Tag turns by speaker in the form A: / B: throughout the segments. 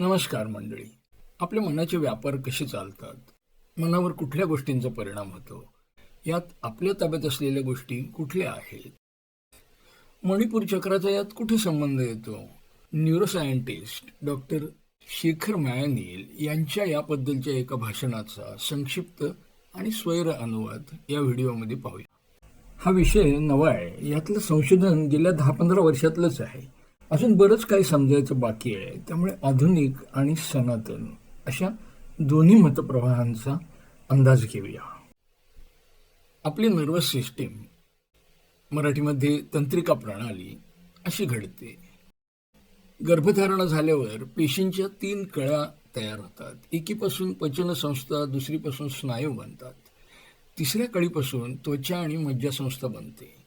A: नमस्कार मंडळी. आपल्या मनाचे व्यापार कसे चालतात? मनावर कुठल्या गोष्टींचा परिणाम होतो? यात आपल्या ताब्यात असलेल्या गोष्टी कुठल्या आहेत? मणिपूर चक्राचा यात कुठे संबंध येतो? न्यूरोसायंटिस्ट डॉक्टर शेखर मायानील यांच्या याबद्दलच्या एका भाषणाचा संक्षिप्त आणि स्वैर अनुवाद या व्हिडिओमध्ये पाहूया. हा विषय नवा आहे यातलं संशोधन गेल्या दहा पंधरा वर्षातलंच आहे. अजून बरंच काही समजायचं बाकी आहे. त्यामुळे आधुनिक आणि सनातन अशा दोन्ही मतप्रवाहांचा अंदाज घेऊया. आपली नर्वस सिस्टीम मराठीमध्ये तंत्रिका प्रणाली अशी घडते. गर्भधारणा झाल्यावर पेशींच्या तीन कळ्या तयार होतात. एकीपासून पचनसंस्था दुसरीपासून स्नायू बनतात. तिसऱ्या कळीपासून त्वचा आणि मज्जासंस्था बनते.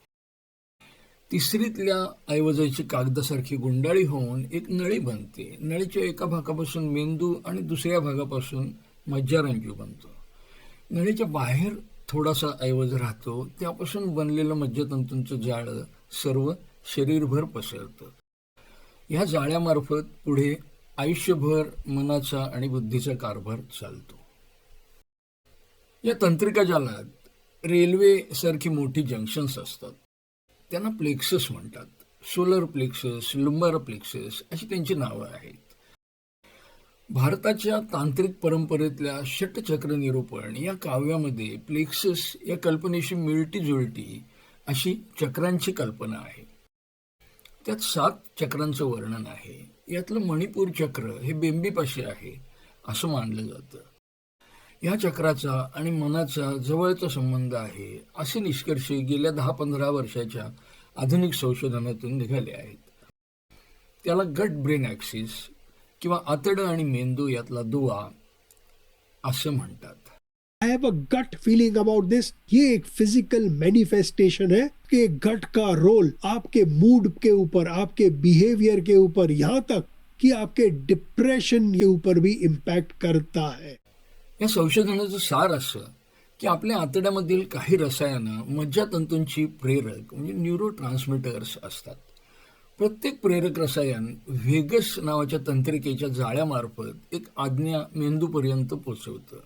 A: तिसरीतल्या ऐवजाची कागदासारखी गुंडाळी होऊन एक नळी बनते. नळीच्या एका भागापासून मेंदू आणि दुसऱ्या भागापासून मज्जारंजू बनतो. नळीच्या बाहेर थोडासा ऐवज राहतो त्यापासून बनलेलं मज्जातंतूंचं जाळं सर्व शरीरभर पसरतं. ह्या जाळ्यामार्फत पुढे आयुष्यभर मनाचा आणि बुद्धीचा कारभार चालतो. या तंत्रिका जालात रेल्वे सारखी मोठी जंक्शन्स असतात. त्यांना प्लेक्सस म्हणतात. सोलर प्लेक्सस लुंबार प्लेक्सस अशी त्यांची नावं आहेत. भारताच्या तांत्रिक परंपरेतल्या षटचक्र निरूपण या काव्यामध्ये प्लेक्सस या कल्पनेशी मिळती जुळती अशी चक्रांची कल्पना आहे. त्यात सात चक्रांचं वर्णन आहे. यातलं मणिपूर चक्र हे बेंबीपाशी आहे असं मानलं जातं. या चक्राचा आणि मनाचा जवळचा संबंध आहे असे निष्कर्ष गेल्या दहा पंधरा वर्षाच्या आधुनिक संशोधनातून निघाले आहेत. त्याला गट ब्रेन ॲक्सिस किंवा आतडं आणि मेंदू यातला दुवा असं म्हणतात.
B: I have a gut feeling about दिस ये एक फिजिकल मैनिफेस्टेशन है कि गट का रोल आपके मूड के ऊपर आपके बिहेवियर के ऊपर यहाँ तक कि आपके डिप्रेशन के ऊपर भी इम्पैक्ट करता है।
A: या संशोधनाचं सार असं की आपल्या आतड्यामधील काही रसायनं मज्जातंतूंची प्रेरक म्हणजे न्यूरो ट्रान्समिटर्स असतात. प्रत्येक प्रेरक रसायन व्हेगस नावाच्या तंत्रिकेच्या जाळ्यामार्फत एक आज्ञा मेंदूपर्यंत पोचवतं.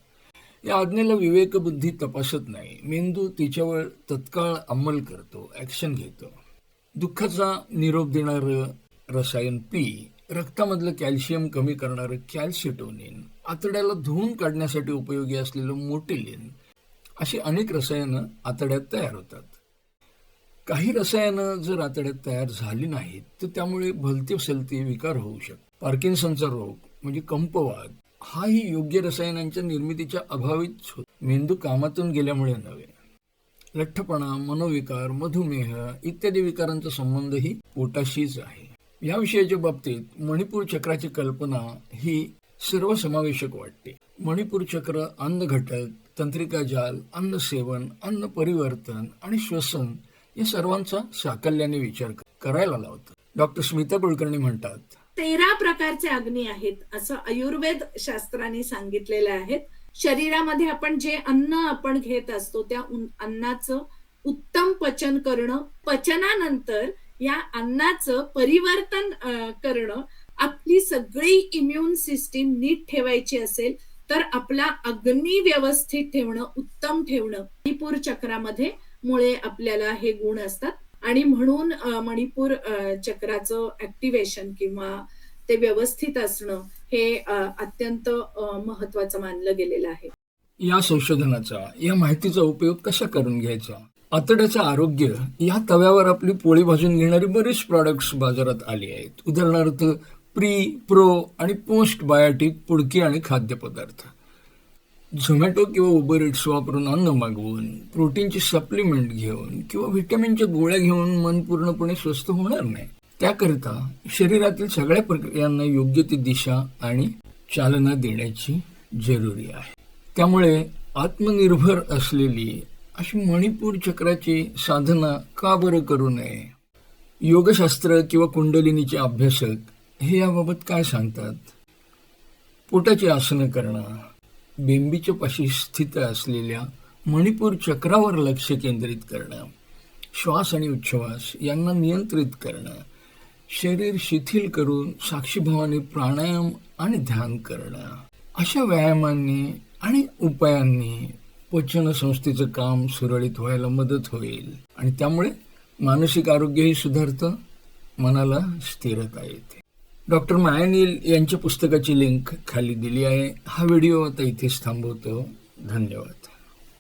A: या आज्ञेला विवेकबुद्धी तपासत नाही. मेंदू तिच्यावर तत्काळ अंमल करतो ॲक्शन घेतो. दुःखाचा निरोप देणारं रसायन पी रक्तामधलं कॅल्शियम कमी करणारं कॅल्सिटोनिन आतड्याला धुवून काढण्यासाठी उपयोगी असलेलं मोटिलिन अशी अनेक रसायनं आतड्यात तयार होतात. काही रसायनं जर आतड्यात तयार झाली नाहीत तर त्यामुळे भलते सलते विकार होऊ शकतात. पार्किन्सनचा रोग म्हणजे कंपवाद हाही योग्य रसायनांच्या निर्मितीच्या अभावीच होतो. मेंदू कामातून गेल्यामुळे नव्हे. लठ्ठपणा मनोविकार मधुमेह इत्यादी विकारांचा संबंधही पोटाशीच आहे. या विषयाच्या बाबतीत मणिपूर चक्राची कल्पना ही सर्वसमावेशक वाटते. मणिपूर चक्र अन्न घटक तंत्रिका जाल अन्न सेवन अन्न परिवर्तन आणि श्वसन या सर्वांचा साकल्याने विचार करायला लावतो. डॉक्टर स्मिता कुलकर्णी म्हणतात
C: तेरा प्रकारचे अग्नी आहेत असं आयुर्वेद शास्त्राने सांगितलेले आहेत शरीरामध्ये आपण जे अन्न आपण घेत असतो त्या अन्नाचं उत्तम पचन करणं पचनानंतर या अन्नाचं परिवर्तन करणं आपली सगळी इम्युन सिस्टीम नीट ठेवायची असेल तर आपला अग्नी व्यवस्थित ठेवणं उत्तम ठेवणं मणिपूर चक्रामध्ये मुळे आपल्याला हे गुण असतात. आणि म्हणून मणिपूर चक्राचं ऍक्टिव्हेशन किंवा ते व्यवस्थित असणं हे अत्यंत महत्वाचं मानलं गेलेलं आहे.
A: या संशोधनाचा या माहितीचा उपयोग कसा करून घ्यायचा? आतड्याचं आरोग्य या तव्यावर आपली पोळी भाजून घेणारी बरेच प्रॉडक्ट्स बाजारात आली आहेत. उदाहरणार्थ प्री प्रो आणि पोस्ट बायोटिक पुडकी आणि खाद्यपदार्थ. झोमॅटो किंवा उबर इट्स वापरून अन्न मागवून प्रोटीनची सप्लिमेंट घेऊन किंवा व्हिटॅमिनच्या गोळ्या घेऊन मन पूर्णपणे स्वस्थ होणार नाही. त्याकरिता शरीरातील सगळ्या प्रक्रियांना योग्य ती दिशा आणि चालना देण्याची जरुरी आहे. त्यामुळे आत्मनिर्भर असलेली अशी मणिपूर चक्राची साधना का बरं करू नये? योगशास्त्र किंवा कुंडलिनीचे अभ्यासक हे याबाबत काय सांगतात? पोटाची आसनं करणं बेंबीच्या पाशी स्थित असलेल्या मणिपूर चक्रावर लक्ष केंद्रित करणं श्वास आणि उच्छ्वास यांना नियंत्रित करणं शरीर शिथिल करून साक्षीभावाने प्राणायाम आणि ध्यान करणं अशा व्यायामांनी आणि उपायांनी पचन संस्थेचं काम सुरळीत व्हायला मदत होईल आणि त्यामुळे मानसिक आरोग्यही सुधारतं मनाला स्थिरता येते. डॉक्टर मायानील यांच्या पुस्तकाची लिंक खाली दिली आहे. हा व्हिडिओ आता इथेच थांबवतो. धन्यवाद.